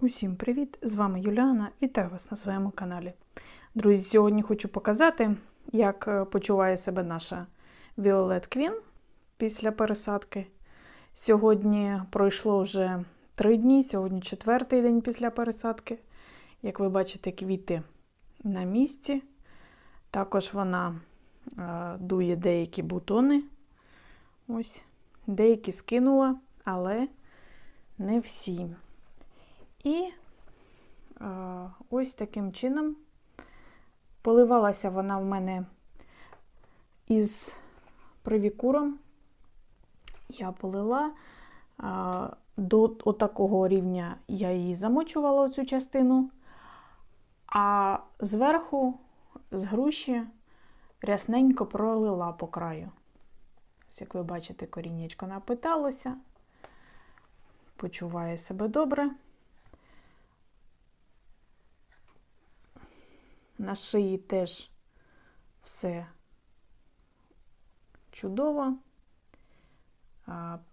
Усім привіт! З вами Юліана. Вітаю вас на своєму каналі. Друзі, сьогодні хочу показати, як е, почуває себе наша Violet Queen після пересадки. Сьогодні пройшло вже три дні, сьогодні четвертий день після пересадки. Як ви бачите, квіти на місці. Також вона е, дує деякі бутони. Ось, деякі скинула, але не всі. І е, ось таким чином поливалася вона в мене із привікуром. Я полила е, до отакого рівня я її замочувала цю частину, а зверху з груші рясненько пролила по краю. Ось, як ви бачите, коріннячко напиталося, почуває себе добре. На шиї теж все чудово.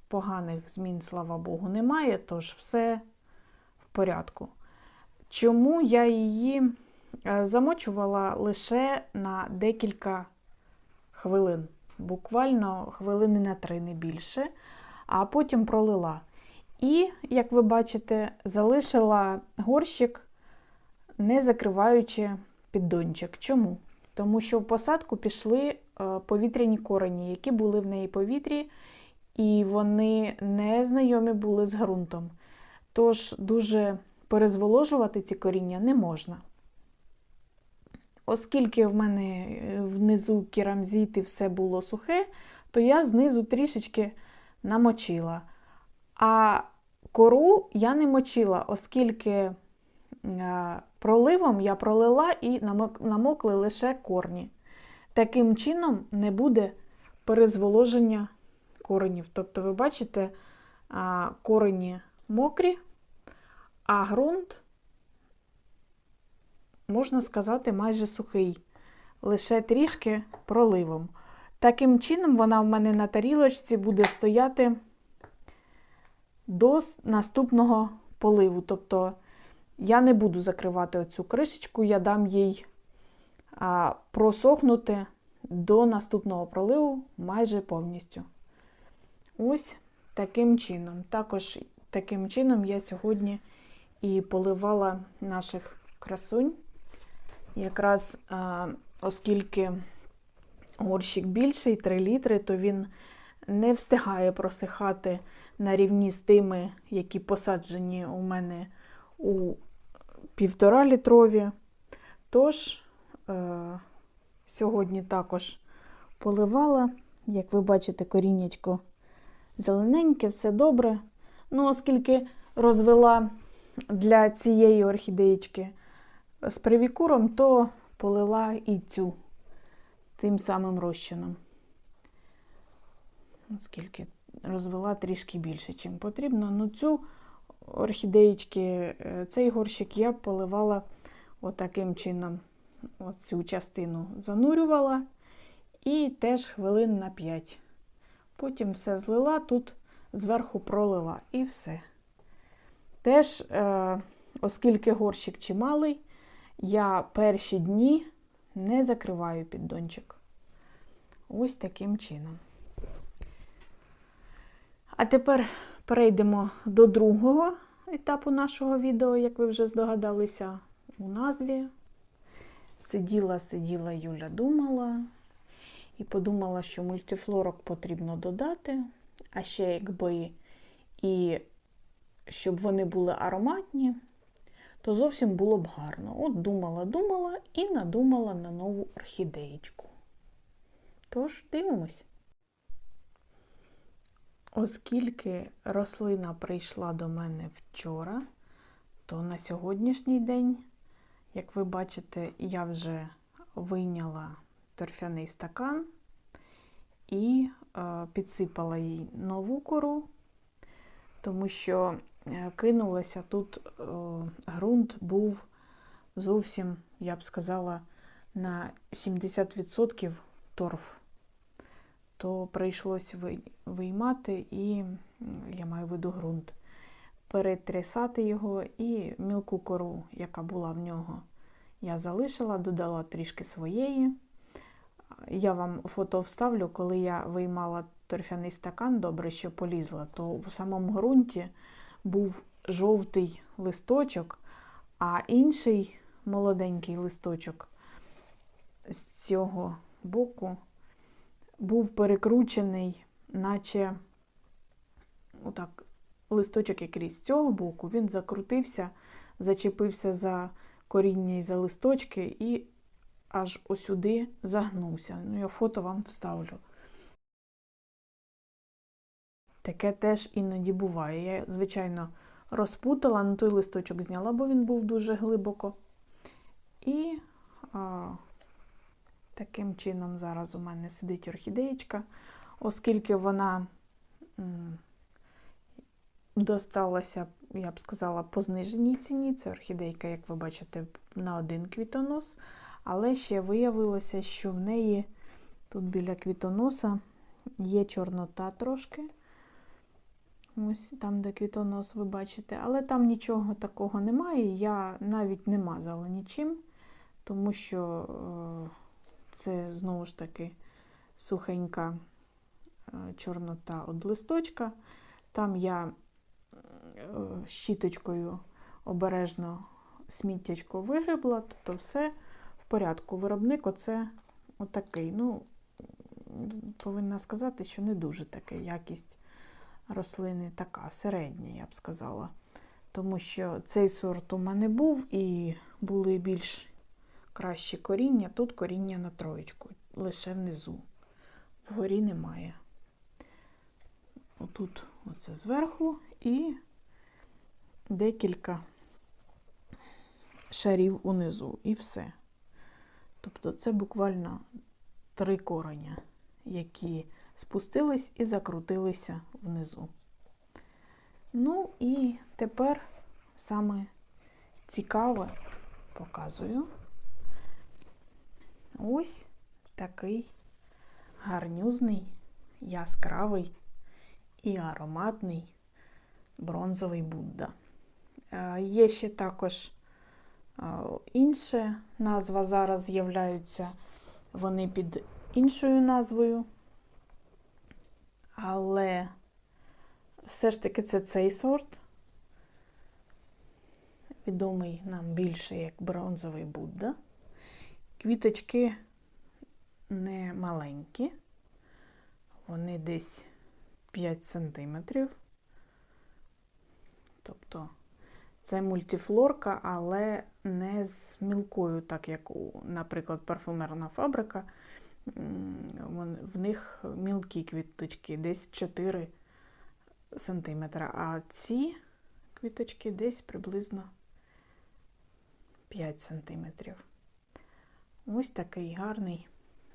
Поганих змін, слава Богу, немає, тож все в порядку. Чому я її замочувала лише на декілька хвилин, буквально хвилини на три, не більше, а потім пролила. І, як ви бачите, залишила горщик, не закриваючи піддончик. Чому? Тому що в посадку пішли повітряні корені, які були в неї повітрі, і вони не знайомі були з ґрунтом. Тож дуже перезволожувати ці коріння не можна. Оскільки в мене внизу керамзит і все було сухе, то я знизу трішечки намочила. А кору я не мочила, оскільки проливом я пролила і намокли лише корні. Таким чином не буде перезволоження коренів. Тобто, ви бачите, корені мокрі, а ґрунт, можна сказати, майже сухий, лише трішки проливом. Таким чином, вона в мене на тарілочці буде стояти до наступного поливу. Тобто, я не буду закривати оцю кришечку, я дам їй а, просохнути до наступного проливу майже повністю. Ось таким чином. Також таким чином я сьогодні і поливала наших красунь. Якраз, а, оскільки горщик більший, 3 літри, то він не встигає просихати на рівні з тими, які посаджені у мене у півтора літрові. Тож, е, сьогодні також поливала, як ви бачите, коріннячко зелененьке, все добре. Ну, оскільки розвела для цієї орхідеєчки з привікуром, то полила і цю тим самим розчином. Оскільки розвела трішки більше, чим потрібно. Ну, цю орхідеєчки, е, цей горщик я поливала отаким чином. Оцю частину занурювала і теж хвилин на 5. Потім все злила, тут зверху пролила і все. Теж, е, оскільки горщик чималий, я перші дні не закриваю піддончик. Ось таким чином. А тепер перейдемо до другого етапу нашого відео, як ви вже здогадалися, у назві. Сиділа, сиділа, Юля думала і подумала, що мультифлорок потрібно додати, а ще якби і щоб вони були ароматні, то зовсім було б гарно. От думала, думала і надумала на нову орхідеєчку. Тож, дивимось. Оскільки рослина прийшла до мене вчора, то на сьогоднішній день, як ви бачите, я вже вийняла торфяний стакан і е, підсипала їй нову кору, тому що е, кинулася тут е, ґрунт був зовсім, я б сказала, на 70% торф то прийшлось виймати і, я маю в виду ґрунт. перетрясати його і мілку кору, яка була в нього, я залишила, додала трішки своєї. Я вам фото вставлю, коли я виймала торфяний стакан, добре, що полізла, то в самому ґрунті був жовтий листочок, а інший молоденький листочок з цього боку був перекручений, наче отак, листочок якийсь з цього боку, він закрутився, зачепився за коріння і за листочки і аж осюди загнувся. Ну, я фото вам вставлю. Таке теж іноді буває. Я, звичайно, розпутала, на той листочок зняла, бо він був дуже глибоко. І а, таким чином зараз у мене сидить орхідеєчка, оскільки вона досталася, я б сказала, по зниженій ціні. Це орхідейка, як ви бачите, на один квітонос. Але ще виявилося, що в неї тут біля квітоноса є чорнота трошки. Ось там, де квітонос, ви бачите. Але там нічого такого немає. Я навіть не мазала нічим, тому що е, це знову ж таки сухенька е, чорнота від листочка. Там я е, щіточкою обережно сміттячко вигребла, тобто все в порядку. Виробник оце отакий. Ну, повинна сказати, що не дуже така якість рослини така, середня, я б сказала. Тому що цей сорт у мене був і були більш кращі коріння. Тут коріння на троєчку, лише внизу. Вгорі немає. Отут оце зверху і декілька шарів унизу, і все. Тобто це буквально три кореня, які спустились і закрутилися внизу. Ну і тепер саме цікаве показую. Ось такий гарнюзний, яскравий і ароматний бронзовий Будда. Е, Є ще також е, інша назва, зараз з'являються вони під іншою назвою. Але все ж таки це цей сорт, відомий нам більше як бронзовий Будда. Квіточки не маленькі, вони десь 5 сантиметрів. Тобто це мультифлорка, але не з мілкою, так як, наприклад, парфумерна фабрика. В них мілкі квіточки, десь 4 см, а ці квіточки десь приблизно 5 см. Ось такий гарний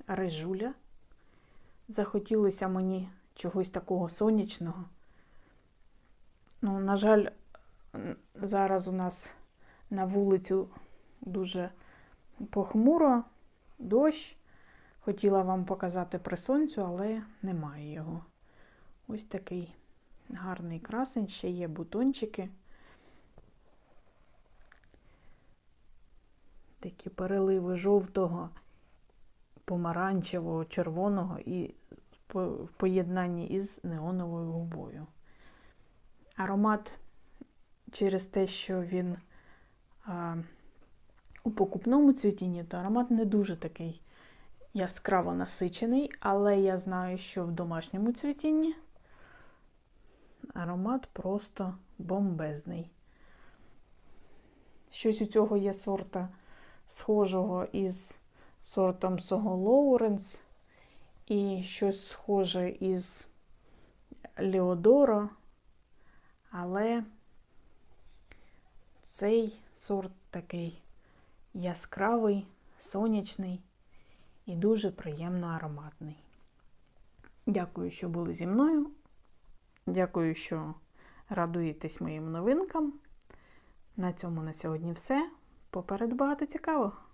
режуля. Захотілося мені чогось такого сонячного. Ну, на жаль, зараз у нас на вулицю дуже похмуро, дощ. Хотіла вам показати при сонцю, але немає його. Ось такий гарний красень, ще є бутончики. Такі переливи жовтого, помаранчевого, червоного і в поєднанні із неоновою губою. Аромат через те, що він а, у покупному цвітінні, то аромат не дуже такий яскраво насичений, але я знаю, що в домашньому цвітінні аромат просто бомбезний. Щось у цього є сорта схожого із сортом Сого Лоуренс, і щось схоже із Леодоро, але цей сорт такий яскравий, сонячний і дуже приємно ароматний. Дякую, що були зі мною. Дякую, що радуєтесь моїм новинкам. На цьому на сьогодні все. Поперед багато цікавого.